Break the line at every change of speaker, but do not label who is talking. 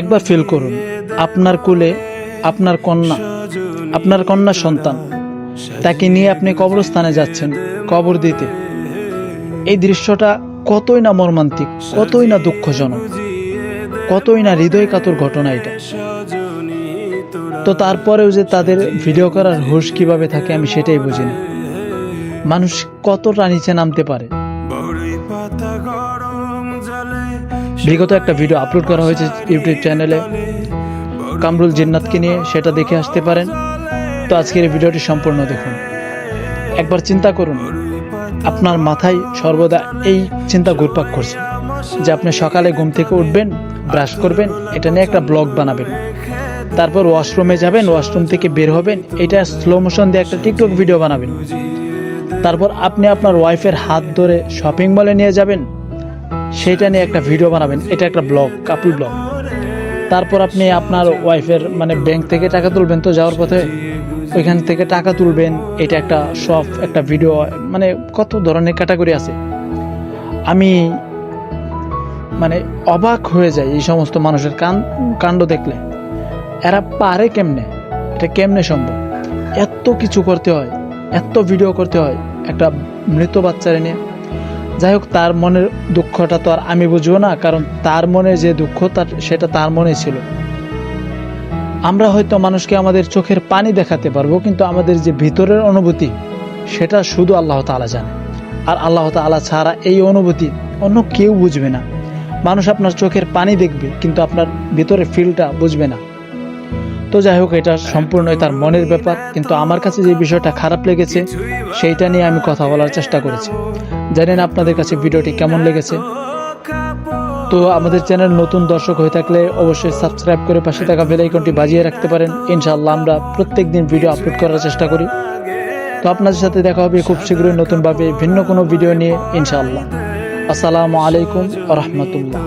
একবার ফিল করুন, আপনার কুলে আপনার কন্যা আপনার কন্যা সন্তান, তাকে নিয়ে আপনি কবরস্থানে যাচ্ছেন, কবর দিতে। এই দৃশ্যটা কতই না মর্মান্তিক, কতই না দুঃখজনক, কতই না হৃদয় কাতর ঘটনা এটা। তো তারপরেও যে তাদের ভিডিও করার হুশ কীভাবে থাকে আমি সেটাই বুঝি না মানুষ কতটা নিচে নামতে পারে? বিগত একটা ভিডিও আপলোড করা হয়েছে ইউটিউব চ্যানেলে কামরুল জিন্নাতকে নিয়ে সেটা দেখে আসতে পারেন। তো আজকের এই ভিডিওটি সম্পূর্ণ দেখুন। একবার চিন্তা করুন, আপনার মাথায় সর্বদা এই চিন্তা ঘুরপাক করছে যে আপনি সকালে ঘুম থেকে উঠবেন ব্রাশ করবেন, এটা নিয়ে একটা ব্লগ বানাবেন। তারপর ওয়াশরুমে যাবেন ওয়াশরুম থেকে বের হবেন, এটা স্লো মোশন দিয়ে একটা টিকটক ভিডিও বানাবেন। তারপর আপনি আপনার ওয়াইফের হাত ধরে শপিং মলে নিয়ে যাবেন। সেটা নিয়ে একটা ভিডিও বানাবেন। এটা একটা ব্লগ কাপল ব্লগ তারপর আপনি আপনার ওয়াইফের মানে ব্যাংক থেকে টাকা তুলবেন তো যাওয়ার পথে, ওইখান থেকে টাকা তুলবেন। এটা একটা শপ একটা ভিডিও মানে কত ধরনের ক্যাটাগরি আছে। আমি মানে অবাক হয়ে যায় এই সমস্ত মানুষের কান, কাণ্ড দেখলে। এরা পারে কেমনে? এটা কেমনে সম্ভব? এত কিছু করতে হয়, এত ভিডিও করতে হয়, একটা মৃত বাচ্চারে নিয়ে। যাই হোক তার মনের দুঃখটা তো আর আমি বুঝব না, কারণ তার মনে যে দুঃখ, তার, সেটা তার মনে ছিল। আমরা হয়তো মানুষকে আমাদের চোখের পানি দেখাতে পারব, কিন্তু আমাদের যে ভিতরের অনুভূতি, সেটা শুধু আল্লাহ তাআলা জানে। আর আল্লাহ তাআলা ছাড়া এই অনুভূতি অন্য কেউ বুঝবে না। মানুষ আপনার চোখের পানি দেখবে, কিন্তু আপনার ভিতরে ফিলটা বুঝবে না। তো যাই হোক, এটা সম্পূর্ণই তার মনের ব্যাপার, কিন্তু আমার কাছে যে বিষয়টা খারাপ লেগেছে, সেইটা নিয়ে আমি কথা বলার চেষ্টা করেছি। জানেন আপনাদের কাছে ভিডিওটি কেমন লেগেছে। তো আমাদের চ্যানেল নতুন দর্শক হয়ে থাকলে অবশ্যই সাবস্ক্রাইব করে পাশে থাকা বেল আইকনটি বাজিয়ে রাখতে পারেন। ইনশাআল্লাহ আমরা প্রত্যেক দিন ভিডিও আপলোড করার চেষ্টা করি। তো আপনাদের সাথে দেখা হবে খুব শীঘ্রই নতুনভাবে ভিন্ন কোনো ভিডিও নিয়ে, ইনশাআল্লাহ। আসসালামু আলাইকুম রহমতুল্লাহ।